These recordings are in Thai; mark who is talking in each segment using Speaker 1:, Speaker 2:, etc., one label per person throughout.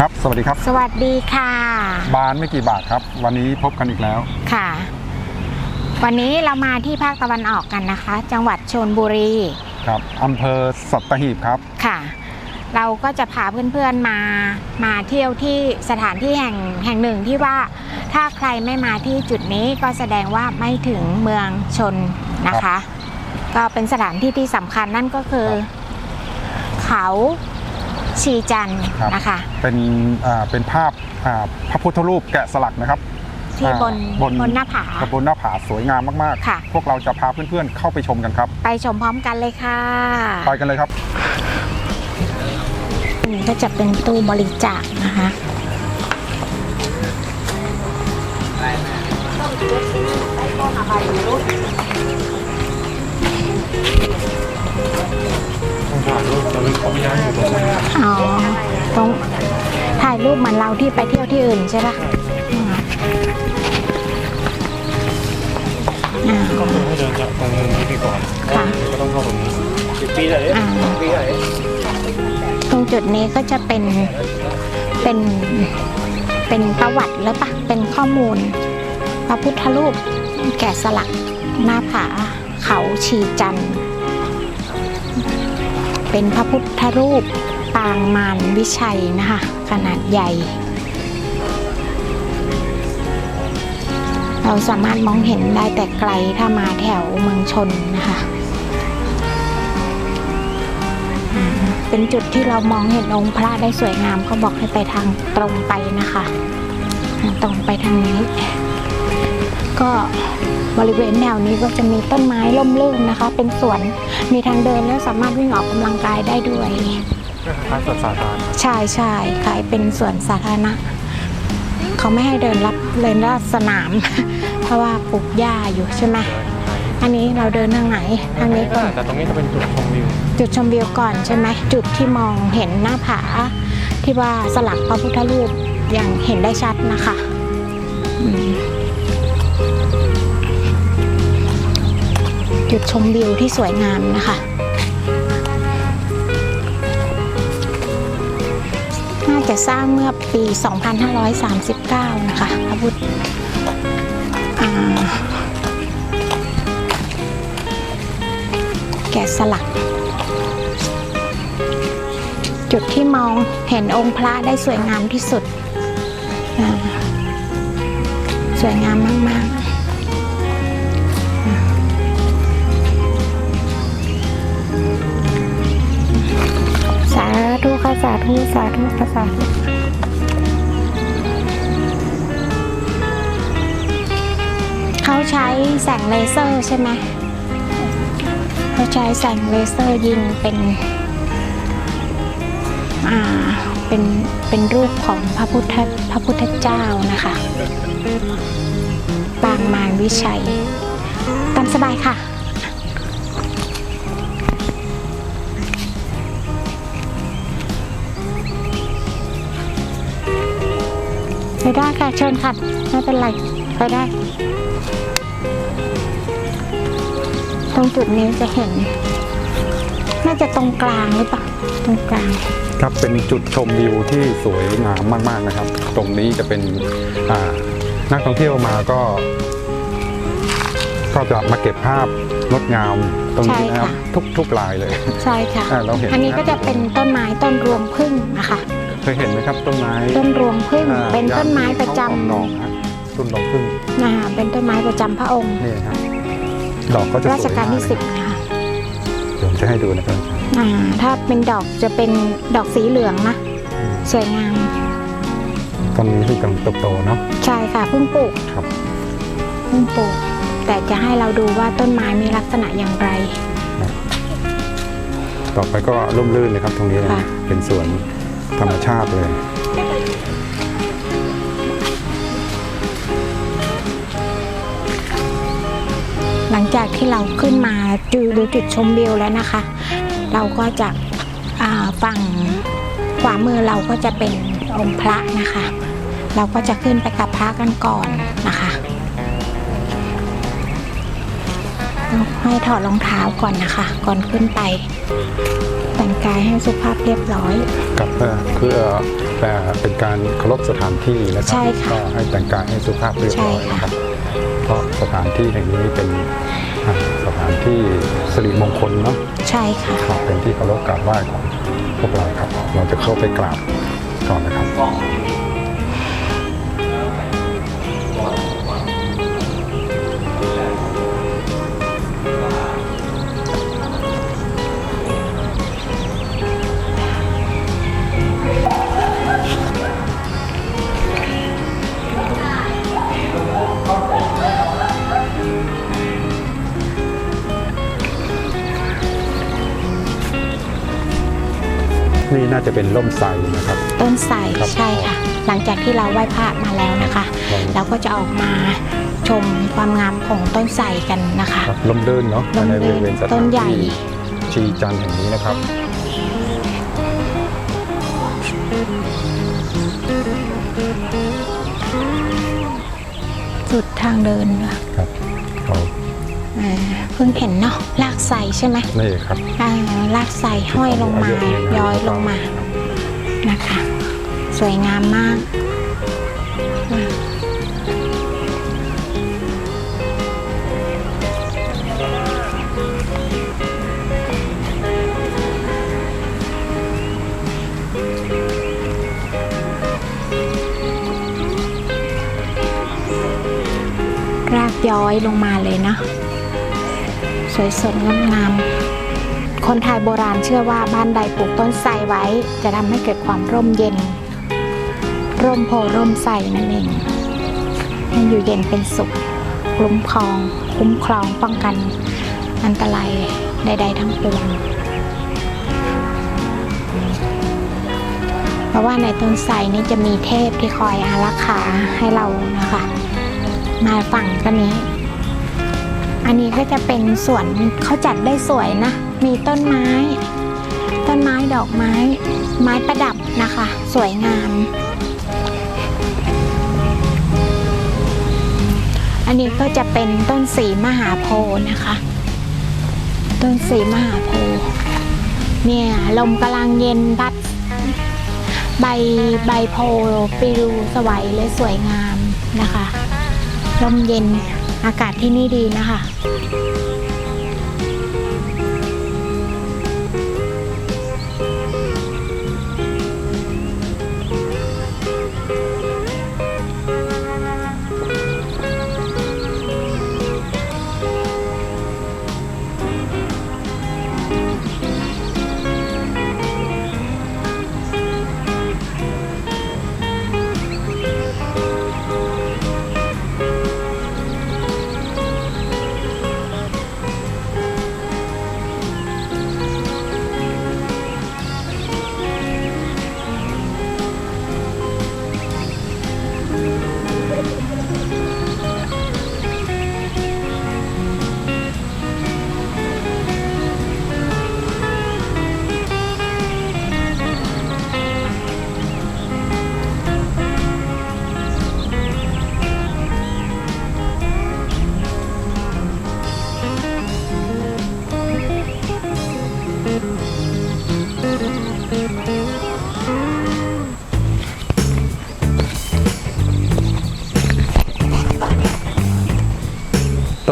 Speaker 1: ครับ สวัสดีครับ
Speaker 2: สวัสดีค่ะ
Speaker 1: บานไม่กี่บาทครับ วันนี้พบกันอีกแล้ว
Speaker 2: ค่ะ วันนี้เรามาที่ภาคตะวันออกกันนะคะ จังหวัดชนบุรี
Speaker 1: ครับอำเภอสัตหีบครับ
Speaker 2: ค่ะ เราก็จะพาเพื่อนๆมามาเที่ยวที่สถานที่แห่งแห่งหนึ่งที่ว่าถ้าใครไม่มาที่จุดนี้ก็แสดงว่าไม่ถึงเมืองชนนะคะ ก็เป็นสถานที่ที่สำคัญนั่นก็คือ เขา ชีจันทร์
Speaker 1: ครับ
Speaker 2: นะคะ
Speaker 1: เป็นอ่าเป็นภาพอ่าพระพุทธรูปแกะสลักนะครับ
Speaker 2: ที่บน
Speaker 1: อ่าบน
Speaker 2: บนหน้าผา
Speaker 1: บนหน้าผาสวยงามมาก
Speaker 2: ค่ะ
Speaker 1: ๆ พวกเราจะพาเพื่อนๆเข้าไปชมกันครับ
Speaker 2: ไปชมพร้อมกันเลยค่ะ
Speaker 1: ไปกันเลยครับ
Speaker 2: อันนี้ก็จะเป็นตู้บริจาคนะคะ อ๋อตรงถ่ายรูปเหมือนเราที่ไปเที่ยวที่อื่นใช่ปะอืมอ่า
Speaker 3: ก็คือให้เดินจากตรงนี้ไปก่อน
Speaker 2: ค่ะ
Speaker 3: ก็ต้องเข้าตรงนี้สิบปีเลย
Speaker 2: อ่า
Speaker 3: ปีไหน
Speaker 2: ตรงจุดนี้ก็จะเป็นเป็นเป็นประวัติแล้วปะเป็นข้อมูล พระพุทธรูปแกะสลักหน้าผาเขาชีจันทร์ เป็นพระพุทธรูปปางมารวิชัยนะคะ ขนาดใหญ่ เราสามารถมองเห็นได้แต่ไกลถ้ามาแถวเมืองชนนะคะ เป็นจุดที่เรามองเห็นองค์พระได้สวยงามก็บอกให้ไปทางตรงไปนะคะ ตรงไปทางนี้ ก็บริเวณแนวนี้ก็จะมีต้นไม้ร่มรื่นนะคะ เป็นสวนมีทางเดินแล้วสามารถวิ่งออกกำลังกายได้ด้วย
Speaker 3: ก็คล้ายๆสวนสาธารณะ
Speaker 2: ใช่ใช่ขายเป็นสวนสาธารณะ เขาไม่ให้เดินรับเลยรอบสนาม เพราะว่าปลูกหญ้าอยู่ใช่ไหมอันนี้เราเดินทางไหนทางนี้ก่อน
Speaker 3: แต่ตรงนี้จะเป็นจุดชมวิว
Speaker 2: จุดชมวิวก่อนใช่ไหมจุดที่มองเห็นหน้าผา ที่ว่าสลักพระพุทธรูปอย่างเห็นได้ชัดนะคะอืม จุดชมวิวที่สวยงามนะคะน่าจะสร้างเมื่อปี 2539 นะคะพระพุทธแกะสลัก จุดที่มองเห็นองค์พระได้สวยงามที่สุด สวยงามมาก ๆ ธุค่ะสาธุสาธุค่ะสาธุเขาใช้แสงเลเซอร์ใช่ไหมเขาใช้แสงเลเซอร์ยิงเป็นอ่าเป็นเป็นรูปของพระพุทธพระพุทธเจ้านะคะ ปางมารวิชัย ตามสบายค่ะ ไปได้ค่ะเชิญค่ะไม่เป็นไรไปได้ ตรงจุดนี้จะเห็น น่าจะตรงกลางหรือเปล่าตรงกลาง
Speaker 1: ครับเป็นจุดชมวิวที่สวยงามมาก ๆนะครับ ตรงนี้จะเป็นอ่านักท่องเที่ยวมาก็ ก็จะมาเก็บภาพงดงามตรงนี้นะครับ
Speaker 2: ใช่ค่ะ
Speaker 1: ทุกทุกลายเลย
Speaker 2: ใช่ค่ะ
Speaker 1: อ่าเราเห็น
Speaker 2: อันนี้ก็จะเป็นต้นไม้ต้นรวงพึ่งนะคะ
Speaker 1: เคยเห็นไหมครับต้นไม้
Speaker 2: ต้นรวงพึ่ง
Speaker 1: อ่า
Speaker 2: เป็นต้นไม้ประจ
Speaker 1: ยามที่เขาออกดอกฮะต้นดอกพึ่งำ
Speaker 2: นะคะเป็นต้นไม้ประจำพระองค์
Speaker 1: นี่ครับดอกก็จะสวย
Speaker 2: ราชการที่
Speaker 1: ม
Speaker 2: สิบนะคะ
Speaker 1: เดี๋ยวผมจะให้ดูนะครับ
Speaker 2: อ่าถ้าเป็นดอกจะเป็นดอกสีเหลืองนะ สวยงาม
Speaker 1: ต้นนี้คือกำลังเติบโตเนาะ
Speaker 2: ใช่ค่ะเพิ่งปลูก
Speaker 1: ครับ
Speaker 2: เพิ่งปลูก แต่จะให้เราดูว่าต้นไม้มีลักษณะอย่างไร
Speaker 1: ต่อไปก็ร่มรื่นเลยครับตรงนี้นะ
Speaker 2: ค่ะ
Speaker 1: เป็นสวน ธรรมชาติเลย
Speaker 2: หลังจากที่เราขึ้นมาดูดูจุดชมวิวแล้วนะคะ เราก็จะฝั่งขวามือเราก็จะเป็นองค์พระนะคะ เราก็จะขึ้นไปกับพระกันก่อนนะคะ ให้ถอดรองเท้าก่อนนะคะ ก่อนขึ้นไป แต่งกายให้สุภาพเรียบร้อย
Speaker 1: กับเพื่อเพื่อเอ่อเป็นการเคารพสถานที่นะครั
Speaker 2: ใช่ค่ะ
Speaker 1: ก็ให้แต่งกายให้สุภาพเรียบร้อย
Speaker 2: ใช่ค่ะ
Speaker 1: นะครับ เพราะสถานที่แห่งนี้เป็นอ่าสถานที่สิริมงคลเนาะ
Speaker 2: ใช่ค่ะ
Speaker 1: ครับเป็นที่เคารพกราบไหว้ของพวกเราครับ เราจะเข้าไปกราบก่อนนะครับ นี่น่าจะเป็นร่มไทรนะครับ
Speaker 2: ต้นไทร
Speaker 1: ครับ
Speaker 2: ใช่ค่ะ หลังจากที่เราไหว้พระมาแล้วนะคะเราก็จะออกมาชมความงามของต้นไทรกันนะคะ
Speaker 1: ครับลมเดินเนาะ
Speaker 2: ร่ม
Speaker 1: ในบ
Speaker 2: รื่น
Speaker 1: ริเวณส
Speaker 2: ต้
Speaker 1: ถาน
Speaker 2: นใหญ่
Speaker 1: ที่ชีจันทร์แห่งนี้นะครับ
Speaker 2: สุดทางเดินค่ะ
Speaker 1: ครับเรา
Speaker 2: อ่าเพิ่งเห็นเนาะลากไทรใช่ไหม
Speaker 1: นี่ครับ
Speaker 2: อ่าลากไทรห้อยลงมา ย้อยลงมานะคะ สวยงามมากอ่าลากย้อยลงมาเลยเนาะ สวยสดงดงาม คนไทยโบราณเชื่อว่าบ้านใดปลูกต้นไทรไว้ จะทำให้เกิดความร่มเย็น ร่มโพร่มไทรนั่นเองให้อยู่เย็นเป็นสุขคุ้มครอง คุ้มครองป้องกันอันตรายใด ๆ ทั้งปวงเพราะว่าในต้นไทรนี้จะมีเทพที่คอยอารักขาให้เรานะคะ มาฝั่งกันนี้ อันนี้ก็จะเป็นสวนเขาจัดได้สวยนะ มีต้นไม้ ต้นไม้ดอกไม้ ไม้ประดับนะคะ สวยงาม อันนี้ก็จะเป็นต้นสีมหาโพธิ์นะคะ ต้นสีมหาโพธิ์เนี่ยลมกำลังเย็นพัดใบใบโพธิ์ปลิวสวยเลยสวยงามนะคะ ลมเย็น อากาศที่นี่ดีนะคะ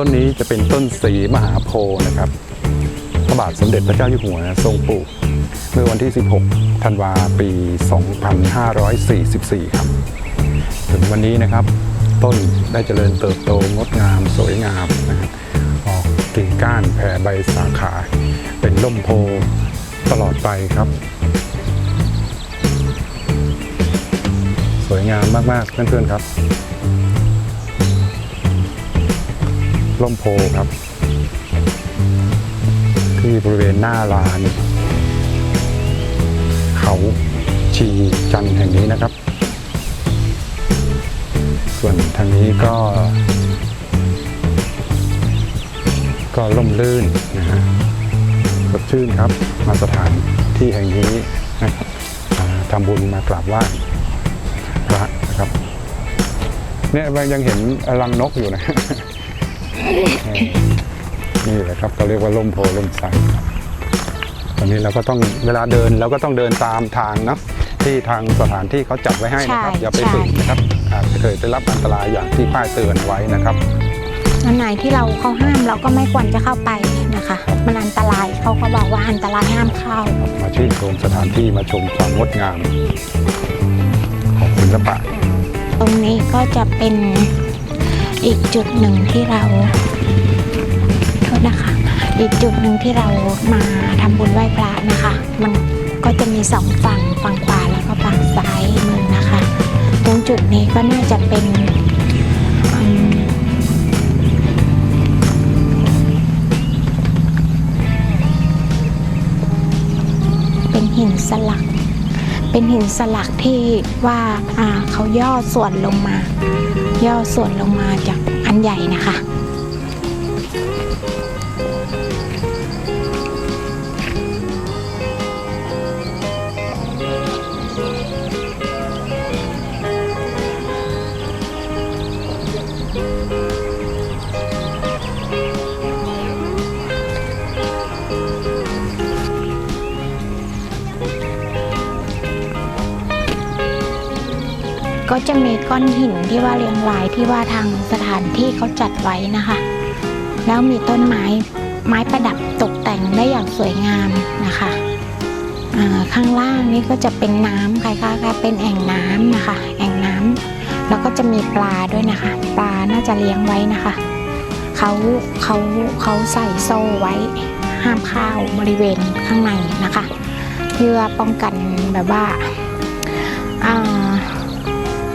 Speaker 1: ต้นนี้จะเป็นต้นสีมหาโพธิ์นะครับพระบาทสมเด็จพระเจ้าอยู่หัวทรงปลูกเมื่อวันที่ 16 ธันวาปี 2544 ครับ ถึงวันนี้นะครับ ต้นได้เจริญเติบโตงดงามสวยงามนะครับออกกิ่งก้านแผ่ใบสาขา เป็นร่มโพธิ์ตลอดไปครับ สวยงามมาก ๆ เพื่อน ๆ ครับ ร่มโพครับ ที่บริเวณหน้าลาน เขาชีจันแห่งนี้นะครับ ส่วนทางนี้ก็ ก็ร่มรื่นนะฮะสดชื่นครับ มาสถานที่แห่งนี้นะครับทำบุญมากราบไหว้พระนะครับเนี่ยยังเห็นรังนกอยู่นะ นี่แหละครับเขาเรียกว่าล่มโพล่มไทรตอนนี้เราก็ต้องเวลาเดินเราก็ต้องเดินตามทางเนาะที่ทางสถานที่เขาจัดไว้ให้นะครับ
Speaker 2: ใช่
Speaker 1: อย่าไป
Speaker 2: ใช่
Speaker 1: ฝืนนะครับอาจจะเคยได้รับอันตรายอย่างที่ป้ายเตือนไว้นะครับ
Speaker 2: อันไหนที่เราเขาห้ามเราก็ไม่ควรจะเข้าไปนะคะ มันอันตรายเขาก็บอกว่าอันตรายห้ามเข้า
Speaker 1: มาชื่นชมสถานที่มาชมความงดงามของศิลปะ
Speaker 2: ตรงนี้ก็จะเป็น อีกจุดหนึ่งที่เราโทษนะคะ อีกจุดหนึ่งที่เรามาทำบุญไหว้พระนะคะ มันก็จะมีสองฝั่งฝั่งขวาแล้วก็ฝั่งซ้ายมือนะคะ ตรงจุดนี้ก็น่าจะเป็นเป็นหินสลัก เป็นหินสลักที่ว่าเขาย่อส่วนลงมา ย่อส่วนลงมาจากอันใหญ่นะคะ ก็จะมีก้อนหินที่ว่าเรียงรายที่ว่าทางสถานที่เขาจัดไว้นะคะ แล้วมีต้นไม้ไม้ประดับตกแต่งได้อย่างสวยงามนะคะข้างล่างนี่ก็จะเป็นน้ำคล้ายๆเป็นแอ่งน้ำนะคะ แอ่งน้ำแล้วก็จะมีปลาด้วยนะคะ ปลาน่าจะเลี้ยงไว้นะคะเขาเขาเขาใส่โซ่ไว้ห้ามเข้าบริเวณข้างในนะคะ เพื่อป้องกันแบบว่าอ่า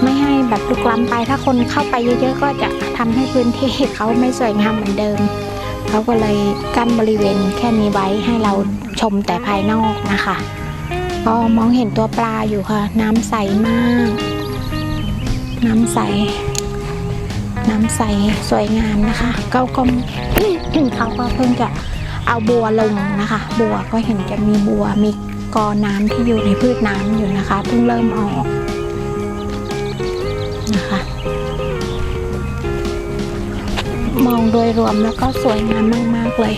Speaker 2: ไม่ให้แบบลุกล้ำไป ถ้าคนเข้าไปเยอะๆ ก็จะทำให้พื้นที่เขาไม่สวยงามเหมือนเดิม เขาก็เลยกั้นบริเวณแค่นี้ไว้ให้เราชมแต่ภายนอกนะคะก็มองเห็นตัวปลาอยู่ค่ะ น้ำใสมาก น้ำใส น้ำใสสวยงามนะคะเขาก็เขาก็เพิ่งจะเอาบัวลงนะคะ บัวก็เห็นจะมีบัวมีกอน้ำที่อยู่ในพืชน้ำอยู่นะคะเพิ่งเริ่มออก มองโดยรวมแล้วก็สวยงามมาก ๆ เลย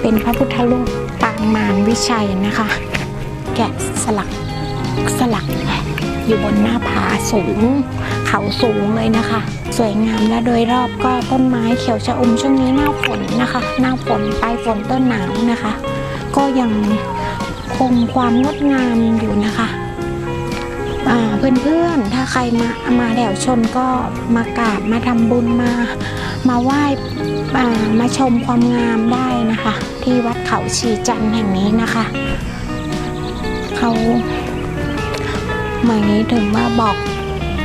Speaker 2: เป็นพระพุทธรูปปางมารวิชัยนะคะ แกะสลักสลักอยู่บนหน้าผาสูง เขาสูงเลยนะคะ สวยงามและโดยรอบก็ต้นไม้เขียวชะอมช่วงนี้หน้าฝนนะคะ หน้าฝนปลายฝนต้นหนาวนะคะ ก็ยังคงความงดงามอยู่นะคะ ใครมามาแถวชนก็มากราบมาทำบุญมา มาไหว้มาชมความงามได้นะคะ ที่วัดเขาชีจันแห่งนี้นะคะ เขาเหมือนนี้ถึงว่าบอก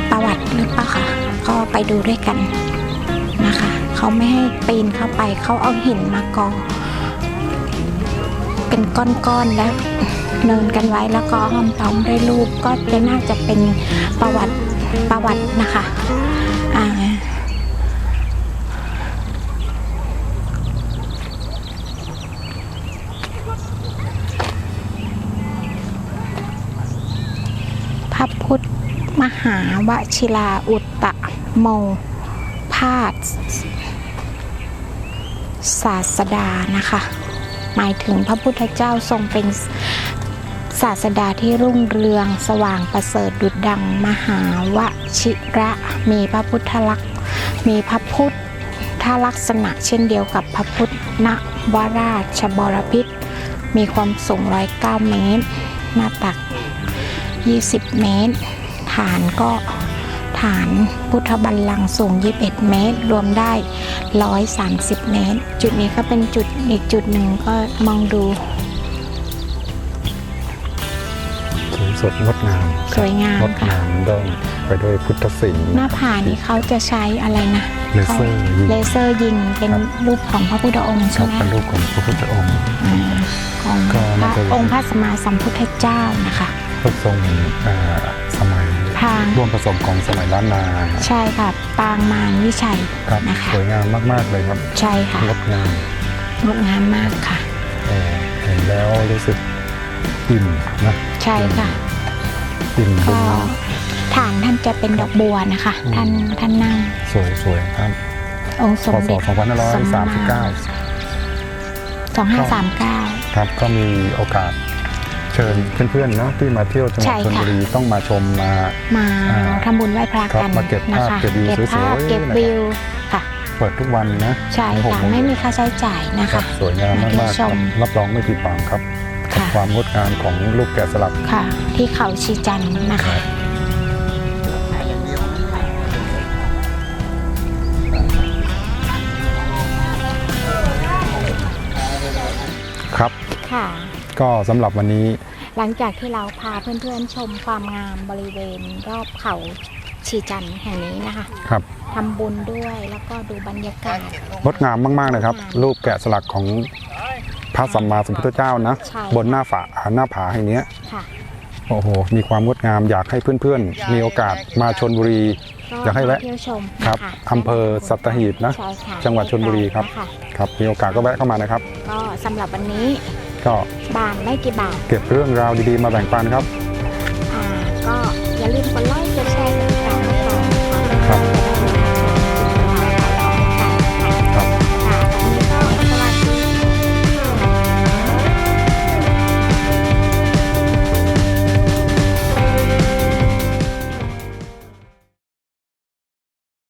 Speaker 2: ประวัติหรือเปล่าคะก็ไปดูด้วยกันนะคะ เขาไม่ให้ปีนเข้าไปเขาเอาหินมากองเป็นก้อนๆแล้ว เนินกันไว้แล้วก็ห้อมล้อมด้วยรูปก็จะน่าจะเป็นประวัติประวัตินะคะอ่าพระพุทธมหาวชิลาอุตตะโมพาสศาสดานะคะ หมายถึงพระพุทธเจ้าทรงเป็น ศาสดาที่รุ่งเรืองสว่างประเสริฐดุจดังมหาวชิระ มีพระพุทธลักษณ์มีพระพุทธลักษณะเช่นเดียวกับพระพุทธนวราชบรพิตรมีความสูง 109 เมตร หน้าตัก 20 เมตร ฐานก็ฐานพุทธบัลลังก์สูง 21 เมตร รวมได้ 130 เมตร จุดนี้ก็เป็นจุดอีกจุดหนึ่งก็มองดู
Speaker 1: สวยสดงดงาม
Speaker 2: สวยงาม
Speaker 1: งด
Speaker 2: ค่ะ
Speaker 1: งามดองไปด้วยพุทธศิลป์
Speaker 2: หน้าผานี้เขาจะใช้อะไรนะ
Speaker 1: เลเซอร์ยิง
Speaker 2: เลเซอร์ยิงเป็นรูปของพระพุทธองค์
Speaker 1: ครั
Speaker 2: ใช่
Speaker 1: บ
Speaker 2: ไหม
Speaker 1: เป็นรูปของพระพุทธองค์
Speaker 2: อ่าของ
Speaker 1: ก็
Speaker 2: พ
Speaker 1: น่า
Speaker 2: ระ
Speaker 1: จะ
Speaker 2: องค์พระสัมมาสัมพุทธเจ้านะคะ
Speaker 1: พระทรงเอ่อสมัย
Speaker 2: ทาง
Speaker 1: ร่วมผสมของสมัยล้านนา
Speaker 2: ใช่ค่ะ ปางมารวิชัย
Speaker 1: ครับ
Speaker 2: นะคะ
Speaker 1: สวยงามมากๆเลยครับ
Speaker 2: ใช่ค่ะ
Speaker 1: งดงาม
Speaker 2: งดงามมากค่ะ
Speaker 1: เอ่อเห็นแล้วรู้สึกอิ่มนะ
Speaker 2: ใช่ค่ะ
Speaker 1: อิ่มบุ
Speaker 2: ก็
Speaker 1: ญ
Speaker 2: ฐานท่านจะเป็นดอกบัวนะคะ ท่านท่านนั่ง
Speaker 1: สวยสวยครับ
Speaker 2: องค์ส
Speaker 1: พ
Speaker 2: ม
Speaker 1: ศ
Speaker 2: เด็จ
Speaker 1: 2539
Speaker 2: 2539
Speaker 1: ครับก็มีโอกาสเชิญเพื่อนๆเนาะที่มาเที่ยวจังหวัด
Speaker 2: ใช่
Speaker 1: ชล
Speaker 2: ค่ะ
Speaker 1: บุรีต้องมาชมมา
Speaker 2: มา
Speaker 1: อ่า
Speaker 2: ทำบุญไหว้พระ
Speaker 1: ครับ
Speaker 2: กัน
Speaker 1: มาเก็บภาพ
Speaker 2: นะคะ
Speaker 1: เก็บวิว
Speaker 2: เก็บภาพ
Speaker 1: สวยๆ
Speaker 2: เก็บ
Speaker 1: นะครับ
Speaker 2: วิวค่ะ
Speaker 1: เปิดทุกวันนะ
Speaker 2: ใช่
Speaker 1: หก
Speaker 2: ค่ะ
Speaker 1: โง
Speaker 2: ไม่มีค่าใช้จ่ายนะ
Speaker 1: ครั
Speaker 2: คะ
Speaker 1: บสวยงาม
Speaker 2: มาเที่ยว
Speaker 1: มากๆค
Speaker 2: ช
Speaker 1: รับ
Speaker 2: ม
Speaker 1: รับรองไม่ผิดหวังครับกับ
Speaker 2: ค่ะ
Speaker 1: ความงดงามของลูกแกะสลัก
Speaker 2: ค่ะ ที่เขาชีจันทร์นะคะ
Speaker 1: ครับ
Speaker 2: ค่ะ
Speaker 1: ก็สำหรับวันนี้
Speaker 2: หลังจากที่เราพาเพื่อนๆชมความงามบริเวณรอบเขาชีจันทร์แห่งนี้นะคะ
Speaker 1: ครับ
Speaker 2: ทำบุญด้วยแล้วก็ดูบรรยากาศ
Speaker 1: งดงามมากๆนะครับ รูปแกะสลักของพ ระสัมมาสัมพุทธเจ้านะ
Speaker 2: ใช่
Speaker 1: บนหน้าฝาหน้าผาแห่งเนี้ย
Speaker 2: ค่ะ
Speaker 1: โอ้โหมีความงดงามอยากให้เพื่อนๆ มีโอกาสมาชนบุรี อยากให้แวะ
Speaker 2: เที่ยวชม
Speaker 1: ครับ
Speaker 2: นะะ
Speaker 1: อำเภอสัตหีบนะ
Speaker 2: ใช่ค่ะ
Speaker 1: จังหวัดชลบุรีครับ
Speaker 2: นะคะ
Speaker 1: ครับมีโอกาสก็แวะเข้ามานะครับ
Speaker 2: ก็สำหรับวันนี้
Speaker 1: ก็
Speaker 2: บานไม่กี่บาท
Speaker 1: เก็บเรื่องราวดีๆมาแบ่งปันครับ
Speaker 2: อ่าก็อย่าลืมกดไลค์กดแชร์